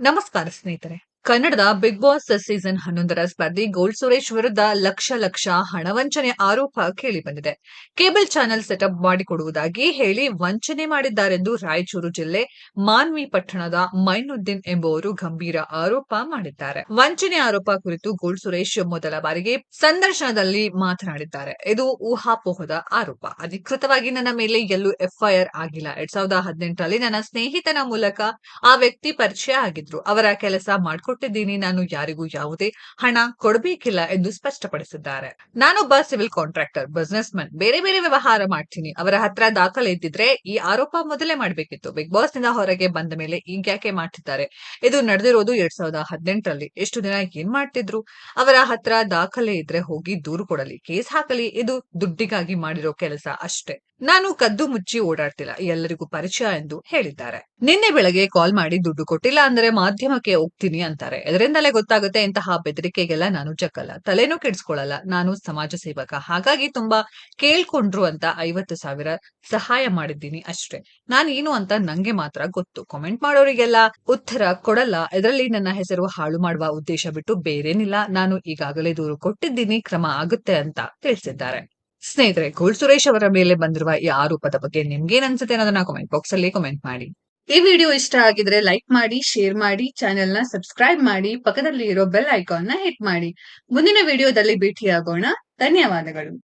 ನಮಸ್ಕಾರ ಸ್ನೇಹಿತರೆ. ಕನ್ನಡದ ಬಿಗ್ ಬಾಸ್ ಸೀಸನ್ ಹನ್ನೊಂದರ ಸ್ಪರ್ಧಿ ಗೋಲ್ಡ್ ಸುರೇಶ್ ವಿರುದ್ಧ ಲಕ್ಷ ಲಕ್ಷ ಹಣ ವಂಚನೆ ಆರೋಪ ಕೇಳಿ ಬಂದಿದೆ. ಕೇಬಲ್ ಚಾನೆಲ್ ಸೆಟಪ್ ಮಾಡಿಕೊಡುವುದಾಗಿ ಹೇಳಿ ವಂಚನೆ ಮಾಡಿದ್ದಾರೆಂದು ರಾಯಚೂರು ಜಿಲ್ಲೆ ಮಾನ್ವಿ ಪಟ್ಟಣದ ಮೈನುದ್ದೀನ್ ಎಂಬುವರು ಗಂಭೀರ ಆರೋಪ ಮಾಡಿದ್ದಾರೆ. ವಂಚನೆ ಆರೋಪ ಕುರಿತು ಗೋಲ್ಡ್ ಸುರೇಶ್ ಮೊದಲ ಬಾರಿಗೆ ಸಂದರ್ಶನದಲ್ಲಿ ಮಾತನಾಡಿದ್ದಾರೆ. ಇದು ಊಹಾಪೋಹದ ಆರೋಪ. ಅಧಿಕೃತವಾಗಿ ನನ್ನ ಮೇಲೆ ಎಲ್ಲೂ ಎಫ್ಐಆರ್ ಆಗಿಲ್ಲ. ಎರಡ್ ಸಾವಿರದ ಹದಿನೆಂಟರಲ್ಲಿ ನನ್ನ ಸ್ನೇಹಿತನ ಮೂಲಕ ಆ ವ್ಯಕ್ತಿ ಪರಿಚಯ ಆಗಿದ್ರು. ಅವರ ಕೆಲಸ ಮಾಡ್ಕೊಟ್ಟಿದ್ದೀನಿ ನಾನು ಯಾರಿಗೂ ಯಾವುದೇ ಹಣ ಕೊಡಬೇಕಿಲ್ಲ ಎಂದು ಸ್ಪಷ್ಟಪಡಿಸಿದ್ದಾರೆ. ನಾನೊಬ್ಬ ಸಿವಿಲ್ ಕಾಂಟ್ರಾಕ್ಟರ್ ಬಿಸ್ನೆಸ್ ಮನ್ ಬೇರೆ ಬೇರೆ ವ್ಯವಹಾರ ಮಾಡ್ತೀನಿ. ಅವರ ಹತ್ರ ದಾಖಲೆ ಇದ್ದಿದ್ರೆ ಈ ಆರೋಪ ಮೊದಲೇ ಮಾಡಬೇಕಿತ್ತು. ಬಿಗ್ ಬಾಸ್ನಿಂದ ಹೊರಗೆ ಬಂದ ಮೇಲೆ ಈಗ್ಯಾಕೆ ಮಾಡ್ತಿದ್ದಾರೆ? ಇದು ನಡೆದಿರೋದು ಎರಡ್ ಸಾವಿರದ ಹದಿನೆಂಟರಲ್ಲಿ. ಎಷ್ಟು ದಿನ ಏನ್ ಮಾಡ್ತಿದ್ರು? ಅವರ ಹತ್ರ ದಾಖಲೆ ಇದ್ರೆ ಹೋಗಿ ದೂರು ಕೊಡಲಿ, ಕೇಸ್ ಹಾಕಲಿ, ಇದು ದುಡ್ಡಿಗಾಗಿ ಮಾಡಿರೋ ಕೆಲಸ ಅಷ್ಟೇ. ನಾನು ಕದ್ದು ಮುಚ್ಚಿ ಓಡಾಡ್ತಿಲ್ಲ, ಎಲ್ಲರಿಗೂ ಪರಿಚಯ ಎಂದು ಹೇಳಿದ್ದಾರೆ. ನಿನ್ನೆ ಬೆಳಗ್ಗೆ ಕಾಲ್ ಮಾಡಿ ದುಡ್ಡು ಕೊಟ್ಟಿಲ್ಲ ಅಂದ್ರೆ ಮಾಧ್ಯಮಕ್ಕೆ ಹೋಗ್ತೀನಿ ಅಂತಾರೆ. ಇದರಿಂದಲೇ ಗೊತ್ತಾಗುತ್ತೆ ಇಂತಹ ಬೆದರಿಕೆಗೆಲ್ಲ ನಾನು ಜಕ್ಕಲ್ಲ ತಲೆನೂ ಕೆಡಿಸ್ಕೊಳ್ಳಲ್ಲ, ನಾನು ಸಮಾಜ ಸೇವಕ. ಹಾಗಾಗಿ ತುಂಬಾ ಕೇಳ್ಕೊಂಡ್ರು ಅಂತ ಐವತ್ತು ಸಾವಿರ ಸಹಾಯ ಮಾಡಿದ್ದೀನಿ ಅಷ್ಟೇ. ನಾನೇನು ಅಂತ ನಂಗೆ ಮಾತ್ರ ಗೊತ್ತು. ಕಾಮೆಂಟ್ ಮಾಡೋರಿಗೆಲ್ಲ ಉತ್ತರ ಕೊಡಲ್ಲ. ಇದರಲ್ಲಿ ನನ್ನ ಹೆಸರು ಹಾಳು ಮಾಡುವ ಉದ್ದೇಶ ಬಿಟ್ಟು ಬೇರೇನಿಲ್ಲ. ನಾನು ಈಗಾಗಲೇ ದೂರು ಕೊಟ್ಟಿದ್ದೀನಿ, ಕ್ರಮ ಆಗುತ್ತೆ ಅಂತ ತಿಳಿಸಿದ್ದಾರೆ. ಸ್ನೇಹಿತರೆ ಗೋಲ್ ಸುರೇಶ್ ಅವರ ಮೇಲೆ ಬಂದಿರುವ ಈ ಆರೋಪದ ಬಗ್ಗೆ ನಿಮ್ಗೇನ್ ಅನ್ಸುತ್ತೆ ಅನ್ನೋದನ್ನ ಕಾಮೆಂಟ್ ಬಾಕ್ಸ್ ಅಲ್ಲಿ ಕಮೆಂಟ್ ಮಾಡಿ. ಈ ವಿಡಿಯೋ ಇಷ್ಟ ಆಗಿದ್ರೆ ಲೈಕ್ ಮಾಡಿ ಶೇರ್ ಮಾಡಿ ಚಾನೆಲ್ನ ಸಬ್ಸ್ಕ್ರೈಬ್ ಮಾಡಿ ಪಕ್ಕದಲ್ಲಿ ಇರೋ ಬೆಲ್ ಐಕಾನ್ನ ಹಿಟ್ ಮಾಡಿ. ಮುಂದಿನ ವಿಡಿಯೋದಲ್ಲಿ ಭೇಟಿಯಾಗೋಣ. ಧನ್ಯವಾದಗಳು.